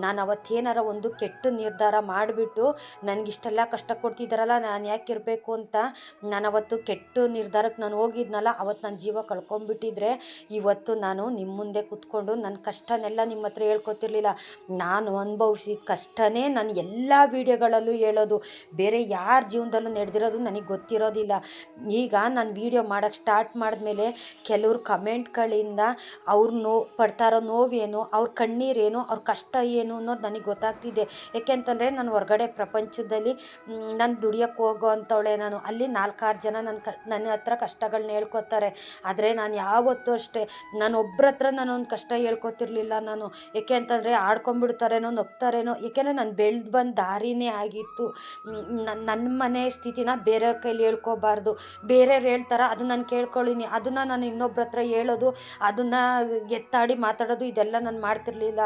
ನಾನು ಅವತ್ತು ಏನಾರ ಒಂದು ಕೆಟ್ಟ ನಿರ್ಧಾರ ಮಾಡಿಬಿಟ್ಟು ನನಗಿಷ್ಟೆಲ್ಲ ಕಷ್ಟ ಕೊಡ್ತಿದ್ದಾರಲ್ಲ ನಾನು ಯಾಕೆ ಇರಬೇಕು ಅಂತ ನಾನು ಅವತ್ತು ಕೆಟ್ಟ ನಿರ್ಧಾರಕ್ಕೆ ನಾನು ಹೋಗಿದ್ನಲ್ಲ, ಅವತ್ತು ನನ್ನ ಜೀವ ಕಳ್ಕೊಂಬಿಟ್ಟಿದ್ರೆ ಇವತ್ತು ನಾನು ನಿಮ್ಮ ಮುಂದೆ ಕೂತ್ಕೊಂಡು ನನ್ನ ಕಷ್ಟನೆಲ್ಲ ನಿಮ್ಮ ಹತ್ರ ಹೇಳ್ಕೊತಿರ್ಲಿಲ್ಲ. ನಾನು ಅನುಭವಿಸಿದ ಕಷ್ಟನೇ ನಾನು ಎಲ್ಲ ವಿಡಿಯೋಗಳಲ್ಲೂ ಹೇಳೋದು, ಬೇರೆ ಯಾರ ಜೀವನದಲ್ಲೂ ನಡೆದಿರೋದು ನನಗೆ ಗೊತ್ತಿರೋದಿಲ್ಲ. ಈಗ ನಾನು ವೀಡಿಯೋ ಮಾಡೋಕ್ಕೆ ಸ್ಟಾರ್ಟ್ ಮಾಡಿದ್ಮೇಲೆ ಕೆಲವ್ರ ಕಮೆಂಟ್ಗಳಿಂದ ಅವ್ರು ನೋ, ಪಡ್ತಾರೋ ನೋವೇನು, ಅವ್ರ ಕಣ್ಣೀರೇನು, ಅವ್ರ ಕಷ್ಟ ಏನು ಅನ್ನೋದು ನನಗೆ ಗೊತ್ತಾಗ್ತಿದೆ. ಯಾಕೆಂತಂದರೆ ನಾನು ಹೊರಗಡೆ ಪ್ರಪಂಚದಲ್ಲಿ ನಾನು ದುಡಿಯೋಕ್ಕೆ ಹೋಗೋ ನಾನು. ಅಲ್ಲಿ ನಾಲ್ಕಾರು ಜನ ನನ್ನ ಕ ನನ್ನ ಹತ್ರ ಕಷ್ಟಗಳನ್ನ ಹೇಳ್ಕೊತಾರೆ. ಆದರೆ ನಾನು ಯಾವತ್ತೂ ಅಷ್ಟೇ, ನಾನು ಒಬ್ಬರ ಹತ್ರ ನಾನು ಒಂದು ಕಷ್ಟ ಹೇಳ್ಕೊತಿರ್ಲಿಲ್ಲ ನಾನು. ಏಕೆ ಅಂತಂದರೆ ಆಡ್ಕೊಂಡ್ಬಿಡ್ತಾರೇನೋ, ನಗ್ತಾರೇನೋ. ಏಕೆಂದರೆ ನಾನು ಬೆಳೆದು ಬಂದ ದಾರಿನೇ ಆಗಿತ್ತು. ನನ್ನ ನನ್ನ ಮನೆ ಸ್ಥಿತಿನ ಬೇರೆಯವ್ರ ಕೈಲಿ ಹೇಳ್ಕೊಬಾರ್ದು. ಬೇರೆಯವ್ರು ಹೇಳ್ತಾರೆ? ಅದನ್ನ ನಾನು ಕೇಳ್ಕೊಳ್ಳೀನಿ ಅದನ್ನು ನಾನು ಇನ್ನೊಬ್ರ ಹತ್ರ ಹೇಳೋದು, ಅದನ್ನು ಎತ್ತಾಡಿ ಮಾತಾಡೋದು, ಇದೆಲ್ಲ ನಾನು ಮಾಡ್ತಿರ್ಲಿಲ್ಲ.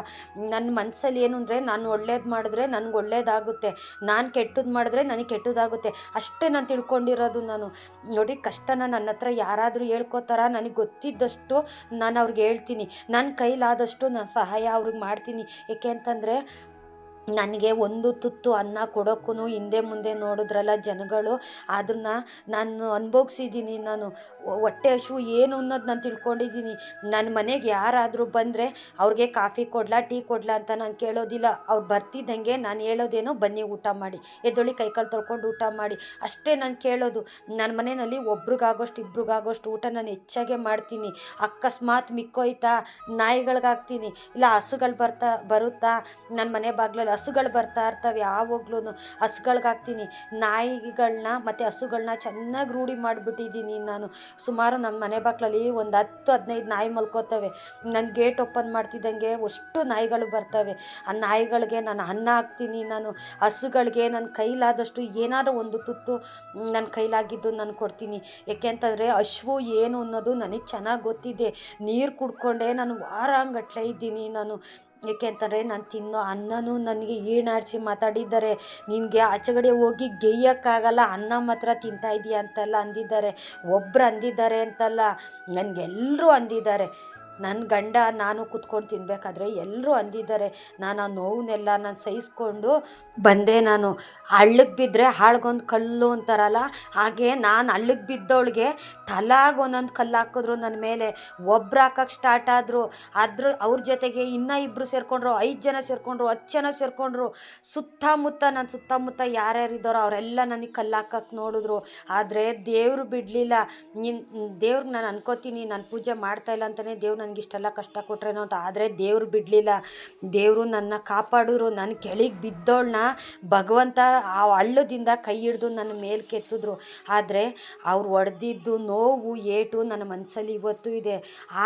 ನನ್ನ ಮನಸ್ಸಲ್ಲಿ ಏನು ಅಂದರೆ, ನಾನು ಒಳ್ಳೇದು ಮಾಡಿದ್ರೆ ನನಗೆ ಒಳ್ಳೇದಾಗುತ್ತೆ. ನಾನು ಕೆಟ್ಟದ್ದು ಮಾಡಿದ್ರೆ ನನಗೆ ಕೆಟ್ಟದಾಗುತ್ತೆ. ಅಷ್ಟೇ ನಾನು ತಿಳ್ಕೊಂಡಿರೋದು ನಾನು. ನೋಡಿ, ಕಷ್ಟನ ನನ್ನ ಹತ್ರ ಯಾರಾದರೂ ಹೇಳ್ಕೋತಾರ? ನನಗೆ ಗೊತ್ತಿದ್ದಷ್ಟು ನಾನು ಅವ್ರಿಗೆ ಹೇಳ್ತೀನಿ. ನನ್ನ ಕೈಲಾದಷ್ಟು ನಾನು ಸಹಾಯ ಅವ್ರಿಗೆ ಮಾಡ್ತೀನಿ. ಏಕೆ ಅಂತಂದರೆ ನನಗೆ ಒಂದು ತುತ್ತು ಅನ್ನ ಕೊಡೋಕ್ಕೂ ಹಿಂದೆ ಮುಂದೆ ನೋಡಿದ್ರಲ್ಲ ಜನಗಳು. ಅದನ್ನು ನಾನು ಅನುಭವ್ಸಿದ್ದೀನಿ ನಾನು. ಹೊಟ್ಟೆ ಹಸಿವು ಏನು ಅನ್ನೋದು ನಾನು ತಿಳ್ಕೊಂಡಿದ್ದೀನಿ ನನ್ನ ಮನೆಗೆ ಯಾರಾದರೂ ಬಂದರೆ ಅವ್ರಿಗೆ ಕಾಫಿ ಕೊಡ್ಲಾ, ಟೀ ಕೊಡ್ಲಾ ಅಂತ ನಾನು ಕೇಳೋದಿಲ್ಲ. ಅವ್ರು ಬರ್ತಿದ್ದಂಗೆ ನಾನು ಹೇಳೋದೇನು, ಬನ್ನಿ ಊಟ ಮಾಡಿ. ಎದ್ದೊಳಿ ಕೈಕಾಲು ತೊಳ್ಕೊಂಡು ಊಟ ಮಾಡಿ. ಅಷ್ಟೇ ನಾನು ಕೇಳೋದು. ನನ್ನ ಮನೆಯಲ್ಲಿ ಒಬ್ರಿಗಾಗೋಷ್ಟು ಇಬ್ರಿಗಾಗೋಷ್ಟು ಊಟ ನಾನು ಹೆಚ್ಚಾಗೆ ಮಾಡ್ತೀನಿ. ಅಕಸ್ಮಾತ್ ಮಿಕ್ಕೋಯ್ತಾ ನಾಯಿಗಳಿಗಾಗ್ತೀನಿ ಇಲ್ಲ ಹಸುಗಳು ಬರ್ತಾ, ಬರುತ್ತಾ ನನ್ನ ಮನೆ ಬಾಗ್ಲಲ್ಲಿ ಹಸುಗಳು ಬರ್ತಾ ಇರ್ತವೆ ಯಾವಾಗ್ಲೂ ಹಸುಗಳ್ಗೆ ಹಾಕ್ತೀನಿ ನಾಯಿಗಳನ್ನ ಮತ್ತು ಹಸುಗಳನ್ನ ಚೆನ್ನಾಗಿ ರೂಢಿ ಮಾಡಿಬಿಟ್ಟಿದ್ದೀನಿ ನಾನು. ಸುಮಾರು ನಮ್ಮ ಮನೆ ಬಾಕ್ಲಲ್ಲಿ ಒಂದು ಹತ್ತು, ಹದಿನೈದು ನಾಯಿ ಮಲ್ಕೋತವೆ. ನಾನು ಗೇಟ್ ಓಪನ್ ಮಾಡ್ತಿದ್ದಂಗೆ ಅಷ್ಟು ನಾಯಿಗಳು ಬರ್ತವೆ. ಆ ನಾಯಿಗಳಿಗೆ ನಾನು ಅನ್ನ ಹಾಕ್ತೀನಿ ನಾನು. ಹಸುಗಳಿಗೆ ನನ್ನ ಕೈಲಾದಷ್ಟು ಏನಾದರೂ ಒಂದು ತುತ್ತು ನನ್ನ ಕೈಲಾಗಿದ್ದು ನಾನು ಕೊಡ್ತೀನಿ. ಏಕೆ ಅಂತಂದರೆ ಹಶ್ವು ಏನು ಅನ್ನೋದು ನನಗೆ ಚೆನ್ನಾಗಿ ಗೊತ್ತಿದೆ. ನೀರು ಕುಡ್ಕೊಂಡೆ ನಾನು ವಾರಾಂಗಟ್ಲೆ ಇದ್ದೀನಿ ನಾನು. ಏಕೆ ಅಂತಂದರೆ ನಾನು ತಿನ್ನೋ ಅನ್ನನೂ ನನಗೆ ಈಣಾಡಿಸಿ ಮಾತಾಡಿದ್ದಾರೆ. ನಿನಗೆ ಆಚೆಗಡೆ ಹೋಗಿ ಗೆಯ್ಯೋಕ್ಕಾಗಲ್ಲ, ಅನ್ನ ಮಾತ್ರ ತಿಂತಾ ಇದೀಯ ಅಂತೆಲ್ಲ ಅಂದಿದ್ದಾರೆ. ಒಬ್ರು ಅಂದಿದ್ದಾರೆ ಅಂತಲ್ಲ ನನಗೆಲ್ಲರೂ ಅಂದಿದ್ದಾರೆ. ನನ್ನ ಗಂಡ ನಾನು ಕುತ್ಕೊಂಡು ತಿನ್ನಬೇಕಾದ್ರೆ ಎಲ್ಲರೂ ಅಂದಿದ್ದಾರೆ. ನಾನು ಆ ನೋವನ್ನೆಲ್ಲ ನಾನು ಸಹಿಸ್ಕೊಂಡು ಬಂದೆ ನಾನು. ಹಳ್ಳಕ್ಕೆ ಬಿದ್ದರೆ ಹಾಳ್ಗೊಂದು ಕಲ್ಲು ಅಂತಾರಲ್ಲ, ಹಾಗೆ ನಾನು ಹಳ್ಳಕ್ಕೆ ಬಿದ್ದವಳಿಗೆ ತಲಾಗ ಒಂದೊಂದು ಕಲ್ಲು ಹಾಕಿದ್ರು ನನ್ನ ಮೇಲೆ. ಒಬ್ರು ಹಾಕಕ್ಕೆ ಸ್ಟಾರ್ಟ್ ಆದರು. ಅದ್ರ ಅವ್ರ ಜೊತೆಗೆ ಇನ್ನೂ ಇಬ್ಬರು ಸೇರಿಕೊಂಡ್ರು, ಐದು ಜನ ಸೇರಿಕೊಂಡ್ರು, ಹತ್ತು ಜನ ಸೇರಿಕೊಂಡ್ರು. ಸುತ್ತಮುತ್ತ ನನ್ನ ಸುತ್ತಮುತ್ತ ಯಾರ್ಯಾರು ಇದ್ದಾರೋ ಅವರೆಲ್ಲ ನನಗೆ ಕಲ್ಲು ಹಾಕಕ್ಕೆ ನೋಡಿದ್ರು. ಆದರೆ ದೇವರು ಬಿಡಲಿಲ್ಲ. ನಿನ್ನ ದೇವ್ರಿಗೆ ನಾನು ಅನ್ಕೋತೀನಿ, ನಾನು ಪೂಜೆ ಮಾಡ್ತಾಯಿಲ್ಲ ಅಂತಲೇ ದೇವ್ರು ನನಗೆ ಇಷ್ಟೆಲ್ಲ ಕಷ್ಟ ಕೊಟ್ರೇನೋ ಅಂತ. ಆದರೆ ದೇವ್ರು ಬಿಡಲಿಲ್ಲ. ದೇವರು ನನ್ನ ಕಾಪಾಡಿದ್ರು. ನನ್ನ ಕೆಳಗೆ ಬಿದ್ದೋಳನ್ನ ಭಗವಂತ ಆ ಹಳ್ಳದಿಂದ ಕೈ ಹಿಡ್ದು ನನ್ನ ಮೇಲೆ ಕೆತ್ತಿದ್ರು. ಆದರೆ ಅವ್ರು ಒಡೆದಿದ್ದು ನೋವು ಏಟು ನನ್ನ ಮನಸ್ಸಲ್ಲಿ ಇವತ್ತು ಇದೆ.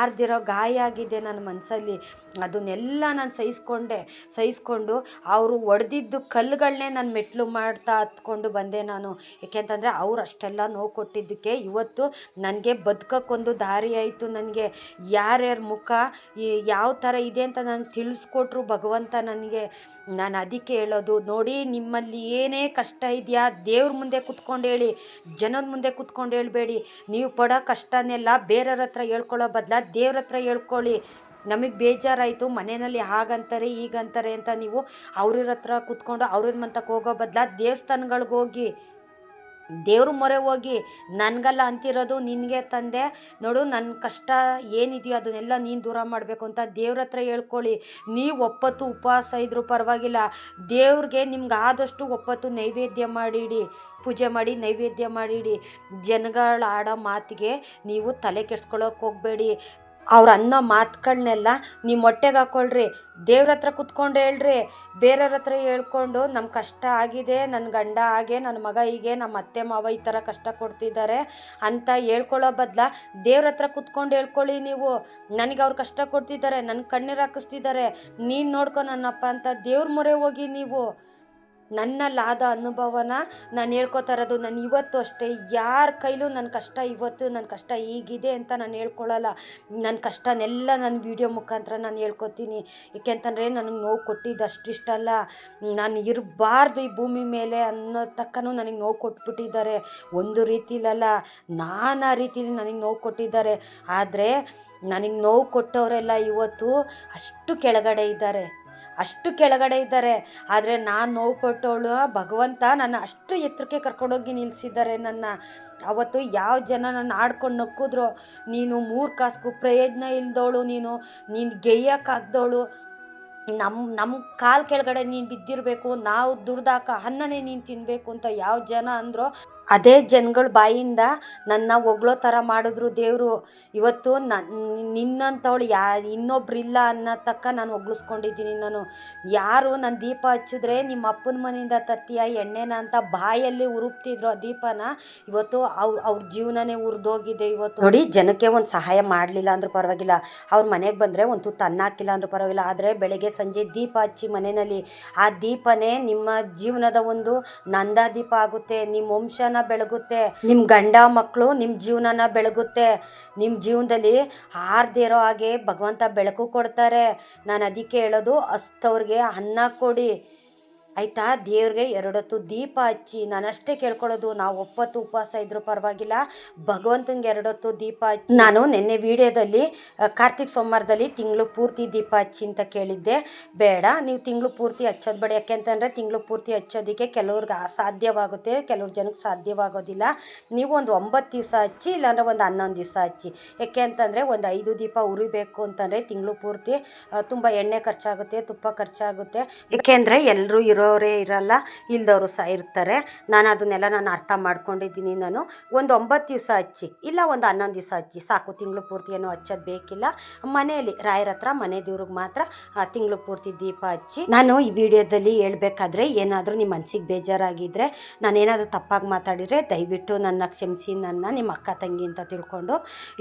ಆರ್ದಿರೋ ಗಾಯ ಆಗಿದೆ ನನ್ನ ಮನಸ್ಸಲ್ಲಿ ಅದನ್ನೆಲ್ಲ ನಾನು ಸಹಿಸ್ಕೊಂಡೆ, ಸಹಿಸ್ಕೊಂಡು ಅವರು ಒಡೆದಿದ್ದು ಕಲ್ಲುಗಳನ್ನೇ ನಾನು ಮೆಟ್ಲು ಮಾಡ್ತಾ ಹತ್ಕೊಂಡು ಬಂದೆ ನಾನು. ಏಕೆಂತಂದರೆ ಅವ್ರು ಅಷ್ಟೆಲ್ಲ ನೋವು ಕೊಟ್ಟಿದ್ದಕ್ಕೆ ಇವತ್ತು ನನಗೆ ಬದುಕೋಕ್ಕೊಂದು ದಾರಿ ಆಯಿತು ನನಗೆ. ಯಾರ್ಯಾರ ಮುಖ, ಈ ಯಾವ ಥರ ಇದೆ ಅಂತ ನಾನು ತಿಳಿಸ್ಕೊಟ್ರು ಭಗವಂತ ನನಗೆ. ನಾನು ಅದಕ್ಕೆ ಹೇಳೋದು, ನೋಡಿ ನಿಮ್ಮಲ್ಲಿ ಏನೇ ಕಷ್ಟ ಇದೆಯಾ, ದೇವ್ರ ಮುಂದೆ ಕುತ್ಕೊಂಡು ಹೇಳಿ, ಜನದ ಮುಂದೆ ಕುತ್ಕೊಂಡು ಹೇಳಬೇಡಿ. ನೀವು ಪಡೋ ಕಷ್ಟನೆಲ್ಲ ಬೇರೆಯವ್ರ ಹತ್ರ ಹೇಳ್ಕೊಳ್ಳೋ ಬದಲ ದೇವ್ರ ಹತ್ರ ಹೇಳ್ಕೊಳ್ಳಿ. ನಮಗೆ ಬೇಜಾರಾಯಿತು, ಮನೆಯಲ್ಲಿ ಹಾಗಂತಾರೆ, ಹೀಗಂತಾರೆ ಅಂತ ನೀವು ಅವ್ರಿವ್ರ ಹತ್ರ ಕೂತ್ಕೊಂಡು ಅವ್ರಿವ್ರ ಮಂತಕ್ಕೆ ಹೋಗೋ ಬದಲ ದೇವಸ್ಥಾನಗಳಿಗೆ ಹೋಗಿ, ದೇವ್ರ ಮೊರೆ ಹೋಗಿ ನನಗಲ್ಲ ಅಂತಿರೋದು ನಿನಗೆ ತಂದೆ. ನೋಡು ನನ್ನ ಕಷ್ಟ ಏನಿದೆಯೋ ಅದನ್ನೆಲ್ಲ ನೀನು ದೂರ ಮಾಡಬೇಕು ಅಂತ ದೇವ್ರ ಹತ್ರ ಹೇಳ್ಕೊಳ್ಳಿ. ನೀವು ಒಪ್ಪತ್ತು, ಉಪವಾಸ ಇದ್ರೂ ಪರವಾಗಿಲ್ಲ. ದೇವ್ರಿಗೆ ನಿಮ್ಗೆ ಆದಷ್ಟು ಒಪ್ಪತ್ತು ನೈವೇದ್ಯ ಮಾಡಿಡಿ, ಪೂಜೆ ಮಾಡಿ ನೈವೇದ್ಯ ಮಾಡಿಡಿ. ಜನಗಳ ಆಡೋ ಮಾತಿಗೆ ನೀವು ತಲೆ ಕೆಡ್ಸ್ಕೊಳ್ಳೋಕೆ ಹೋಗಬೇಡಿ. ಅವ್ರ ಅನ್ನೋ ಮಾತುಗಳ್ನೆಲ್ಲ ನಿಮ್ಮ ಹೊಟ್ಟೆಗೆ ಹಾಕ್ಕೊಳ್ರಿ ದೇವ್ರ ಹತ್ರ ಕುತ್ಕೊಂಡು ಹೇಳ್ರಿ, ಬೇರೆಯವ್ರ ಹತ್ರ ಹೇಳ್ಕೊಂಡು ನಮ್ಮ ಕಷ್ಟ ಆಗಿದೆ ನನ್ನ ಗಂಡ ಹಾಗೆ ನನ್ನ ಮಗ ಹೀಗೆ ನಮ್ಮ ಅತ್ತೆ ಮಾವ ಈ ಥರ ಕಷ್ಟ ಕೊಡ್ತಿದ್ದಾರೆ ಅಂತ ಹೇಳ್ಕೊಳ್ಳೋ ಬದಲ ದೇವ್ರ ಹತ್ರ ಕುತ್ಕೊಂಡು ಹೇಳ್ಕೊಳ್ಳಿ ನೀವು. ನನಗೆ ಅವ್ರು ಕಷ್ಟ ಕೊಡ್ತಿದ್ದಾರೆ ನನ್ನ ಕಣ್ಣೀರು ಹಾಕಿಸ್ತಿದ್ದಾರೆ. ನೀನು ನೋಡ್ಕೊ ನನ್ನಪ್ಪ ಅಂತ ದೇವ್ರ ಮೊರೆ ಹೋಗಿ ನೀವು. ನನ್ನಲ್ಲಾದ ಅನುಭವನ ನಾನು ಹೇಳ್ಕೊತಾ ಇರೋದು ನಾನು ಇವತ್ತು ಅಷ್ಟೇ. ಯಾರ ಕೈಲೂ ನನ್ನ ಕಷ್ಟ ಇವತ್ತು ನನ್ನ ಕಷ್ಟ ಹೀಗಿದೆ ಅಂತ ನಾನು ಹೇಳ್ಕೊಳ್ಳಲ್ಲ ನನ್ನ ಕಷ್ಟನೆಲ್ಲ ನನ್ನ ವೀಡಿಯೋ ಮುಖಾಂತರ ನಾನು ಹೇಳ್ಕೊತೀನಿ. ಏಕೆಂತಂದರೆ ನನಗೆ ನೋವು ಕೊಟ್ಟಿದ್ದು ಅಷ್ಟಿಷ್ಟಲ್ಲ ನಾನು ಇರಬಾರ್ದು ಈ ಭೂಮಿ ಮೇಲೆ ಅನ್ನೋ ತಕ್ಕನೂ ನನಗೆ ನೋವು ಕೊಟ್ಬಿಟ್ಟಿದ್ದಾರೆ. ಒಂದು ರೀತಿಲಲ್ಲ, ನಾನಾ ರೀತಿಲಿ ನನಗೆ ನೋವು ಕೊಟ್ಟಿದ್ದಾರೆ. ಆದರೆ, ನನಗೆ ನೋವು ಕೊಟ್ಟವರೆಲ್ಲ ಇವತ್ತು ಅಷ್ಟು ಕೆಳಗಡೆ ಇದ್ದಾರೆ. ಅಷ್ಟು ಕೆಳಗಡೆ ಇದ್ದಾರೆ. ಆದರೆ ನಾನು ನೋವು ಕೊಟ್ಟವಳು ಭಗವಂತ ನನ್ನ ಅಷ್ಟು ಎತ್ತರಕ್ಕೆ ಕರ್ಕೊಂಡೋಗಿ ನಿಲ್ಲಿಸಿದ್ದಾರೆ ನನ್ನ. ಅವತ್ತು ಯಾವ ಜನ ನನ್ನ ಆಡ್ಕೊಂಡು ನಕ್ಕಿದ್ರು? ನೀನು ಮೂರು ಕಾಸ್ಗೂ ಪ್ರಯೋಜನ ಇಲ್ದವಳು ನೀನು. ನೀನು ಗೆಯ್ಯಕ್ಕಾಗ್ದವಳು ನಮ್ಮ ನಮ್ಮ ಕಾಲು ಕೆಳಗಡೆ ನೀನು ಬಿದ್ದಿರಬೇಕು. ನಾವು ದುಡ್ದಾಕ ಅನ್ನನೇ ನೀನು ತಿನ್ನಬೇಕು ಅಂತ ಯಾವ ಜನ ಅಂದರೋ ಅದೇ ಜನಗಳ ಬಾಯಿಂದ ನನ್ನ ಹೊಗಳೋ ಥರ ಮಾಡಿದ್ರು ದೇವರು. ಇವತ್ತು ನನ್ನ ನಿನ್ನಂಥವಳು ಯಾ, ಇನ್ನೊಬ್ರಿಲ್ಲ ಅನ್ನೋ ತಕ್ಕ ನಾನು ಒಗ್ಳಿಸ್ಕೊಂಡಿದ್ದೀನಿ ನಾನು. ಯಾರು ನನ್ನ ದೀಪ ಹಚ್ಚಿದ್ರೆ ನಿಮ್ಮ ಅಪ್ಪನ ಮನೆಯಿಂದ ತತ್ತಿಯ ಎಣ್ಣೆನ ಅಂತ ಬಾಯಲ್ಲಿ ಉರುಪ್ತಿದ್ರು ಆ ದೀಪನ, ಇವತ್ತು ಅವ್ರ ಅವ್ರ ಜೀವನನೇ ಉರಿದೋಗಿದೆ ಇವತ್ತು. ನೋಡಿ, ಜನಕ್ಕೆ ಒಂದು ಸಹಾಯ ಮಾಡಲಿಲ್ಲ ಅಂದ್ರೂ ಪರವಾಗಿಲ್ಲ. ಅವ್ರ ಮನೆಗೆ ಬಂದರೆ ಒಂದು ತುತ್ತು ಅನ್ನ ಹಾಕಿಲ್ಲ ಅಂದ್ರೂ ಪರವಾಗಿಲ್ಲ. ಆದರೆ ಬೆಳಗ್ಗೆ ಸಂಜೆ ದೀಪ ಹಚ್ಚಿ ಮನೆಯಲ್ಲಿ ಆ ದೀಪನೇ ನಿಮ್ಮ ಜೀವನದ ಒಂದು ನಂದ ದೀಪ ಆಗುತ್ತೆ. ನಿಮ್ಮ ವಂಶನ ಬೆಳಗುತ್ತೆ. ನಿಮ್ಮ ಗಂಡ ಮಕ್ಕಳು ನಿಮ್ಮ ಜೀವನನ ಬೆಳಗುತ್ತೆ. ನಿಮ್ಮ ಜೀವನದಲ್ಲಿ ಹಾರ್ದಿರೋ ಹಾಗೆ ಭಗವಂತ ಬೆಳಕು ಕೊಡ್ತಾರೆ. ನಾನು ಅದಕ್ಕೆ ಹೇಳೋದು ಅಸ್ತವ್ರಿಗೆ ಅನ್ನ ಕೊಡಿ. ಆಯಿತಾ? ದೇವ್ರಿಗೆ ಎರಡೊತ್ತು ದೀಪ ಹಚ್ಚಿ ನಾನಷ್ಟೇ ಕೇಳ್ಕೊಳ್ಳೋದು, ನಾವು ಒಪ್ಪತ್ತು ಉಪವಾಸ ಇದ್ರೂ ಪರವಾಗಿಲ್ಲ. ಭಗವಂತನಿಗೆ ಎರಡೊತ್ತು ದೀಪ ಹಚ್ಚಿ ನಾನು ನಿನ್ನೆ ವಿಡಿಯೋದಲ್ಲಿ ಕಾರ್ತಿಕ್ ಸೋಮವಾರದಲ್ಲಿ ತಿಂಗಳು ಪೂರ್ತಿ ದೀಪ ಹಚ್ಚಿ ಅಂತ ಕೇಳಿದ್ದೆ. ಬೇಡ, ನೀವು ತಿಂಗಳು ಪೂರ್ತಿ ಹಚ್ಚೋದು ಬೇಡ. ಯಾಕೆಂತಂದರೆ ತಿಂಗಳು ಪೂರ್ತಿ ಹಚ್ಚೋದಕ್ಕೆ ಕೆಲವ್ರಿಗೆ ಸಾಧ್ಯವಾಗುತ್ತೆ, ಕೆಲವ್ರು ಜನಕ್ಕೆ ಸಾಧ್ಯವಾಗೋದಿಲ್ಲ. ನೀವು ಒಂದು ಒಂಬತ್ತು ದಿವಸ ಹಚ್ಚಿ, ಇಲ್ಲಾಂದರೆ ಒಂದು ಹನ್ನೊಂದು ದಿವಸ ಹಚ್ಚಿ. ಯಾಕೆ ಅಂತಂದರೆ ಒಂದು ಐದು ದೀಪ ಉರಿಬೇಕು ಅಂತಂದರೆ ತಿಂಗಳು ಪೂರ್ತಿ ತುಂಬ ಎಣ್ಣೆ ಖರ್ಚಾಗುತ್ತೆ, ತುಪ್ಪ ಖರ್ಚಾಗುತ್ತೆ. ಏಕೆಂದರೆ ಎಲ್ಲರೂ ಇರೋರೇ ಇರಲ್ಲ ಇಲ್ಲದವರು ಸಹ ಇರ್ತಾರೆ. ನಾನು ಅದನ್ನೆಲ್ಲ ನಾನು ಅರ್ಥ ಮಾಡ್ಕೊಂಡಿದ್ದೀನಿ. ನಾನು ಒಂದು ಒಂಬತ್ತು ದಿವಸ ಹಚ್ಚಿ ಇಲ್ಲ ಒಂದು ಹನ್ನೊಂದು ದಿವಸ ಹಚ್ಚಿ ಸಾಕು, ತಿಂಗಳು ಪೂರ್ತಿ ಏನೋ ಹಚ್ಚೋದು ಬೇಕಿಲ್ಲ. ಮನೆಯಲ್ಲಿ, ರಾಯರ ಹತ್ರ ಮನೆ ದೇವ್ರಿಗೆ ಮಾತ್ರ ತಿಂಗಳು ಪೂರ್ತಿ ದೀಪ ಹಚ್ಚಿ, ನಾನು ಈ ವಿಡಿಯೋದಲ್ಲಿ ಹೇಳ್ಬೇಕಾದ್ರೆ ಏನಾದರೂ ನಿಮ್ಮ ಮನಸ್ಸಿಗೆ ಬೇಜಾರಾಗಿದ್ದರೆ ನಾನೇನಾದರೂ ತಪ್ಪಾಗಿ ಮಾತಾಡಿದರೆ ದಯವಿಟ್ಟು ನನ್ನ ಕ್ಷಮಿಸಿ, ನನ್ನ ನಿಮ್ಮ ಅಕ್ಕ ತಂಗಿ ಅಂತ ತಿಳ್ಕೊಂಡು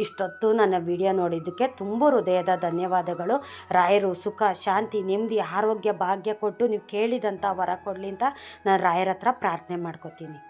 ಇಷ್ಟೊತ್ತು ನನ್ನ ವಿಡಿಯೋ ನೋಡಿದ್ದಕ್ಕೆ ತುಂಬ ಹೃದಯದ ಧನ್ಯವಾದಗಳು. ರಾಯರು ಸುಖ, ಶಾಂತಿ, ನೆಮ್ಮದಿ, ಆರೋಗ್ಯ, ಭಾಗ್ಯ ಕೊಟ್ಟು ನೀವು ಕೇಳಿದಂಥ ವರ ಕೊಡಲಿ ಅಂತ ನಾನು ರಾಯರ ಹತ್ರ ಪ್ರಾರ್ಥನೆ ಮಾಡ್ಕೋತೀನಿ.